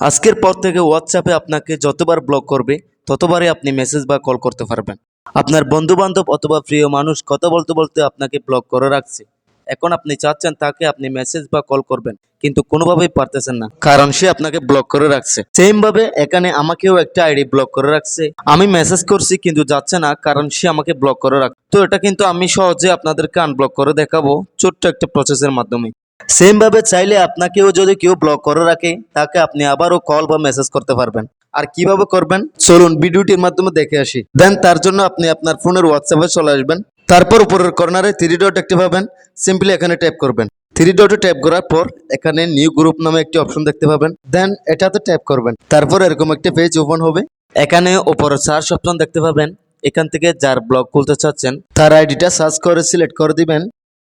আজকের পর থেকে হোয়াটসঅ্যাপে আপনাকে যতবার ব্লক করবে, ততবারই আপনি মেসেজ বা কল করতে পারবেন। আপনার বন্ধু বান্ধব অথবা প্রিয় মানুষ কথা বলতে বলতে আপনাকে ব্লক করে রাখছে। এখন আপনি চাচ্ছেন তাকে আপনি মেসেজ বা কল করবেন, কিন্তু কোনোভাবেই পারতেছেন না, কারণ সে আপনাকে ব্লক করে রাখছে। সেম ভাবে এখানে আমাকেও একটা আইডি ব্লক করে রাখছে। আমি মেসেজ করছি, কিন্তু যাচ্ছে না, কারণ সে আমাকে ব্লক করে রাখছে তো এটা কিন্তু আমি সহজে আপনাদেরকে আনব্লক করে দেখাবো, ছোট্ট একটা প্রসেসের মাধ্যমে। সেম ভাবে চাইলে আপনাকেও যদি কেউ ব্লক করে রাখে, তাকে আপনি আবারও কল বা মেসেজ করতে পারবেন। আর কীভাবে করবেন? চলুন ভিডিওটির মাধ্যমে দেখে আসি। দেন তার জন্য আপনি আপনার ফোনের হোয়াটসঅ্যাপে চলে আসবেন। তারপর উপরের কর্নারে থ্রি ডট একটি পাবেন। সিম্পলি এখানে ট্যাপ করবেন। থ্রি ডটে ট্যাপ করার পর এখানে নিউ গ্রুপ নামে একটি অপশন দেখতে পাবেন। দেন এটাতে ট্যাপ করবেন। তারপর এরকম একটি পেজ ওপেন হবে। এখানে উপরে সার্চ অপশন দেখতে পাবেন। এখান থেকে যার ব্লগ খুলতে চাচ্ছেন, তার আইডিটা সার্চ করে সিলেক্ট করে দিবেন।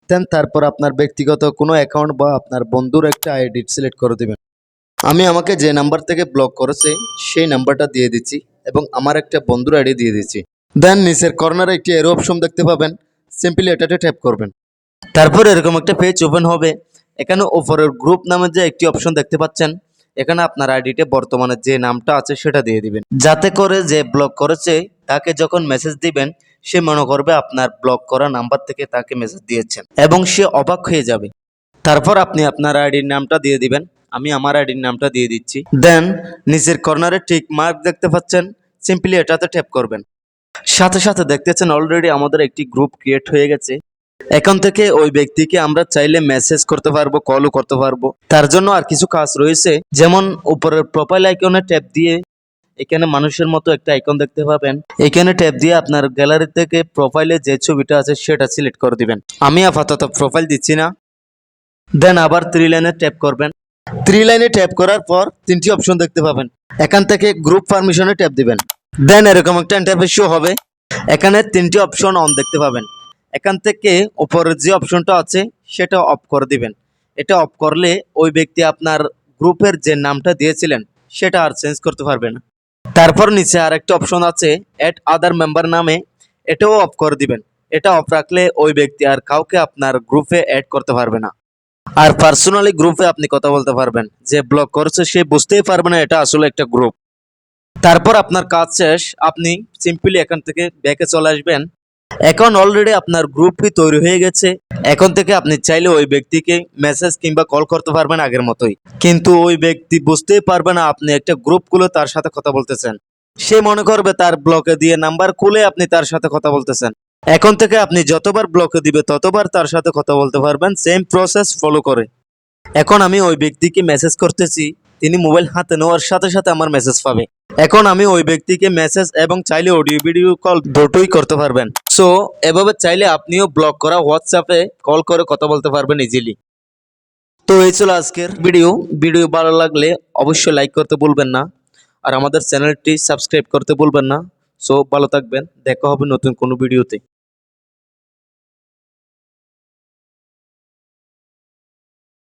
দেন তারপর আপনার ব্যক্তিগত কোনো অ্যাকাউন্ট বা আপনার বন্ধুর একটা আইডি সিলেক্ট করে দিবেন। আমি আমাকে যে নাম্বার থেকে ব্লক করেছে, সেই নাম্বারটা দিয়ে দিচ্ছি এবং আমার একটা বন্ধুর আইডি দিয়ে দিচ্ছি। দেন নিচের কর্নারে একটি এরো অপশন দেখতে পাবেন সিম্পলি এটাতে ট্যাপ করবেন। তারপর এরকম একটা পেজ ওপেন হবে, এখানে ওপরের গ্রুপ নামে যে একটি অপশন দেখতে পাচ্ছেন, এখানে আপনার আইডিতে বর্তমানে যে নামটা আছে সেটা দিয়ে দিবেন। যাতে করে যে ব্লক করেছে, তাকে যখন মেসেজ দিবেন সে মনে করবে আপনার ব্লক করা নাম্বার থেকে তাকে মেসেজ দিয়েছেন এবং সে অবাক হয়ে যাবে। তারপর আপনি আপনার আইডির নামটা দিয়ে দিবেন, আমি আমার আইডির নামটা দিয়ে দিচ্ছি। দেন নিচের কর্নারে ঠিক মার্ক দেখতে পাচ্ছেন সিম্পলি এটাতে ট্যাপ করবেন। সাথে সাথে দেখতেছেন অলরেডি আমাদের একটি গ্রুপ ক্রিয়েট হয়ে গেছে। এখন থেকে ওই ব্যক্তিকে আমরা চাইলে মেসেজ করতে পারব কলও করতে পারব। তার জন্য আর কিছু কাজ রয়েছে, যেমন উপরের প্রোফাইল আইকনে ট্যাপ দিয়ে এখানে মানুষের মতো একটা আইকন দেখতে পাবেন। এখানে ট্যাপ দিয়ে আপনার গ্যালারি থেকে প্রোফাইলে যে ছবিটা আছে সেটা সিলেক্ট করে দিবেন। আমি আপাতত প্রোফাইল দিচ্ছি না। দেন আবার থ্রি লাইনে ট্যাপ করবেন। থ্রি লাইনে ট্যাপ করার পর তিনটি অপশন দেখতে পাবেন। এখান থেকে গ্রুপ পারমিশনে ট্যাপ দিবেন। দেন এরকম একটা ইন্টারফেস শো হবে। এখানে তিনটি অপশন অন দেখতে পাবেন। এখান থেকে উপরের যে অপশনটা আছে সেটা অফ করে দিবেন। এটা অফ করলে ওই ব্যক্তি আপনার গ্রুপের যে নামটা দিয়েছিলেন সেটা আর চেঞ্জ করতে পারবে না। তারপর নিচে আর একটা অপশন আছে অ্যাড আদার মেম্বার নামে, এটাও অফ করে দিবেন। এটা অফ রাখলে ওই ব্যক্তি আর কাউকে আপনার গ্রুপে অ্যাড করতে পারবে না। আর পার্সোনালি গ্রুপে আপনি কথা বলতে পারবেন। যে ব্লক করছে, সে বুঝতেই পারবে না এটা আসলে একটা গ্রুপ তারপর আপনার কাজ শেষ। আপনি সিম্পলি এখান থেকে ব্যাকে চলে আসবেন। এখন অলরেডি আপনার গ্রুপই তৈরি হয়ে গেছে। এখন থেকে আপনি চাইলে ওই ব্যক্তিকে মেসেজ কিংবা কল করতে পারবেন আগের মতোই। কিন্তু ওই ব্যক্তি বুঝতেই পারবে না আপনি একটা গ্রুপ খুলে তার সাথে কথা বলতেছেন। সে মনে করবে তার ব্লকে দিয়ে নাম্বার খুলে আপনি তার সাথে কথা বলতেছেন। এখন থেকে আপনি যতবার ব্লকে দিবে, ততবার তার সাথে কথা বলতে পারবেন সেম প্রসেস ফলো করে। এখন আমি ওই ব্যক্তিকে মেসেজ করতেছি, তিনি মোবাইল হাতে নেওয়ার সাথে সাথে আমার মেসেজ পাবে। এখন আমি ওই ব্যক্তিকে মেসেজ এবং চাইলে অডিও ভিডিও কল দুটোই করতে পারবেন। সো এভাবে চাইলে আপনিও ব্লক করা হোয়াটসঅ্যাপে কল করে কথা বলতে পারবেন ইজিলি তো এই ছিল আজকের ভিডিও ভিডিও ভালো লাগলে অবশ্যই লাইক করতে বলবেন না। আর আমাদের চ্যানেলটি সাবস্ক্রাইব করতে বলবেন না। সো ভালো থাকবেন। দেখা হবে নতুন কোনো ভিডিওতে